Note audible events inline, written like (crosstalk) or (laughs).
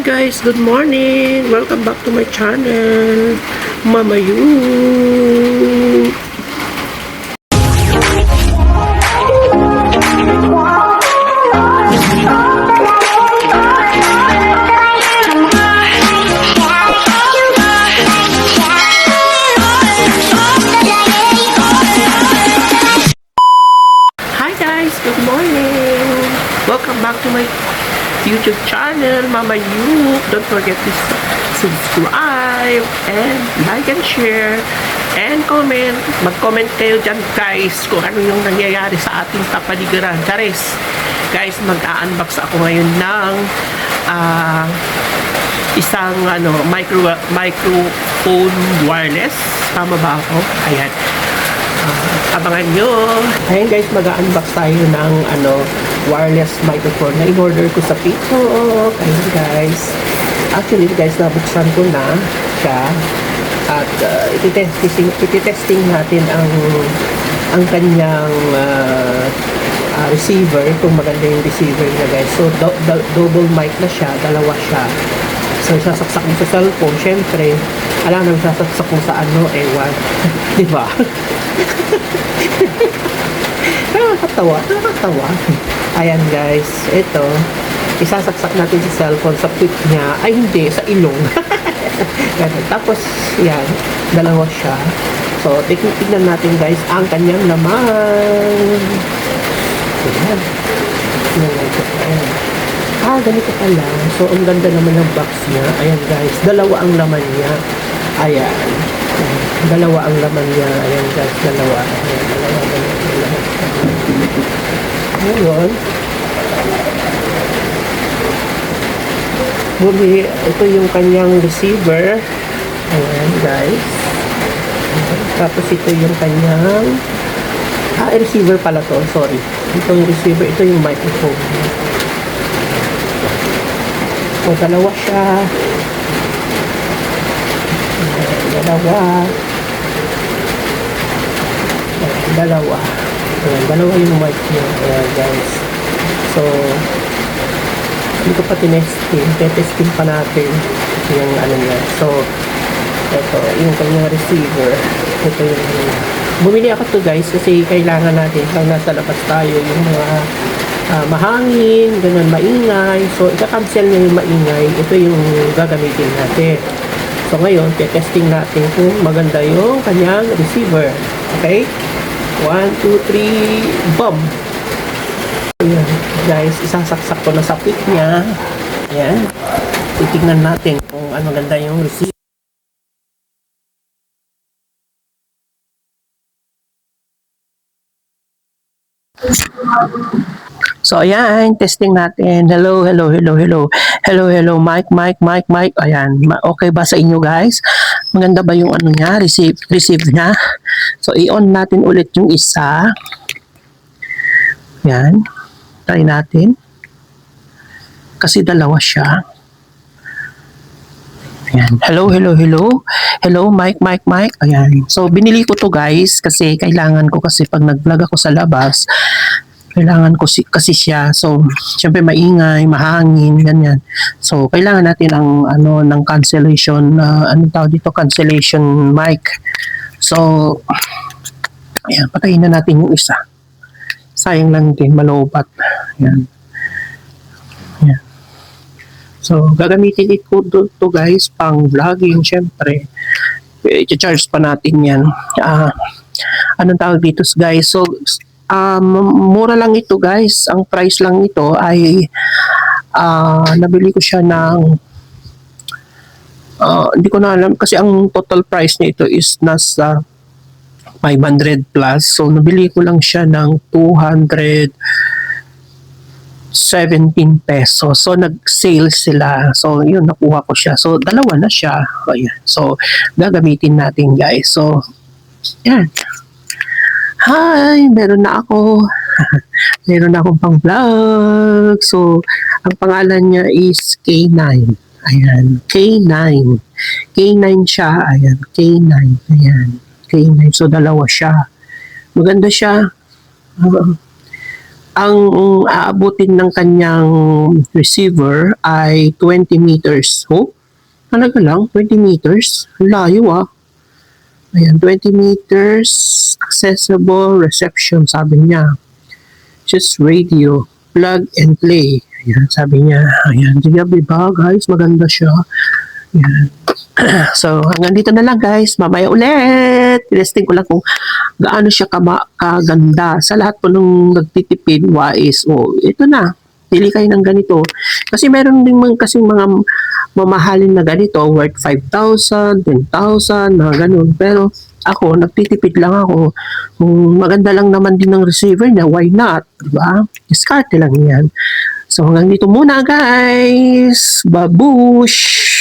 Hi guys, good morning. Welcome back to my channel. Mama you. YouTube channel, Mama You. Don't forget to su- subscribe and like and share and comment. Mag-comment kayo dyan guys kung ano yung nangyayari sa ating kapaligiran. Charis, guys, mag-unbox ako ngayon ng ah, isang ano micro microphone wireless. Tama ba ako? Ayan. Ah, abangan nyo. Ayun guys, mag-unbox tayo ng ano, wireless microphone na in-order ko sa TikTok. Ayun guys. Actually guys, nabuksan ko na siya. At uh, ititesting, ititesting natin ang ang kanyang ah, ah, receiver, kung maganda yung receiver niya guys. So, do- do- double mic na siya, dalawa siya. So, sasaksak mo sa cellphone, syempre, alam na sasaksak mo sa ano, ewan. (laughs) Di ba? (laughs) nakakatawa, nakakatawa. Ayan guys, ito, isasaksak natin sa cellphone sa pit niya, ay hindi, sa ilong. (laughs) Tapos, yan, dalawa siya. So, tignan, natin guys, ang kanyang laman. Ayan. Ah, ganito pala. So, ang ganda naman ng box niya. Ayan guys, dalawa ang laman niya. Ayan. Dalawa ang laman niya. Ayan guys, dalawa. Ayan, dalawa, dalawa, dalawa. Ngayon, bumi, ito yung kanyang receiver. Ayan guys. Tapos ito yung kanyang Ah, receiver pala to. Sorry. Ito yung receiver. Ito yung microphone. So, dalawa siya. Ayan, Dalawa. Ayan, Dalawa. Ayan, dalawa yung mic niya. Ayan, guys. So, hindi ko pa tinesting. Tetesting pa natin yung ano niya. So, ito, yung kanyang receiver. Ito yung Bumili ako to guys kasi kailangan natin pag nasa labas tayo yung mga ah, mahangin, ganun, maingay. So, ika-cancel niya yung maingay. Ito yung gagamitin natin. So, ngayon, testing natin kung maganda yung kanyang receiver. Okay? 1, 2, 3, boom! Ayan, guys, isasaksak ko na sa pit niya. Ayan. Titignan natin kung ano ganda yung receiver. So, ayan, testing natin. Hello, hello, hello, hello. Hello, hello, mic, mic, mic, mic. Ayan, okay ba sa inyo guys? Maganda ba yung ano niya, receive, receive niya? So, i-on natin ulit yung isa. Ayan, try natin. Kasi dalawa siya. Ayan. Hello, hello, hello. Hello, mic, mic, mic. Ayan. So, binili ko to guys kasi kailangan ko kasi pag nag-vlog ako sa labas, kailangan ko si, kasi siya. So, syempre maingay, mahangin, ganyan. So, kailangan natin ang ano ng cancellation na ano tawag dito cancellation mic. So, ayan, patayin na natin yung isa. Sayang lang din malobat. Ayan. Ayan. So, gagamitin ito to, guys pang vlogging syempre. I-charge pa natin yan. Ah, anong tawag dito guys? So, um, mura lang ito guys. Ang price lang ito ay ah, nabili ko siya ng ah, hindi ko na alam kasi ang total price niya ito is nasa 500 plus. So nabili ko lang siya ng 217 pesos. So nag-sale sila. So yun nakuha ko siya. So dalawa na siya. Ayan. So gagamitin natin guys. So yan. Hi, meron na ako. (laughs) meron na akong pang vlog. So, ang pangalan niya is K9. Ayan, K9. K9 siya. Ayan, K9. Ayan, K9. So, dalawa siya. Maganda siya. Uh, ang aabutin ng kanyang receiver ay 20 meters. Oh, talaga lang, 20 meters. Layo ah. Ayan, 20 meters, accessible reception, sabi niya. Just radio, plug and play. Ayan, sabi niya. Ayan, sige, ba guys, maganda siya. Ayan. (clears throat) so, hanggang dito na lang guys. Mamaya ulit. Testing ko lang kung gaano siya kaganda. Sa lahat po nung nagtitipid, wais. O, ito na. Pili kayo ng ganito. Kasi meron din mga, kasing mga mamahalin na ganito, worth 5,000, 10,000, mga ganun. Pero ako, nagtitipid lang ako. Kung maganda lang naman din ng receiver niya, why not? Diba? Discarte lang yan. So hanggang dito muna guys. Babush!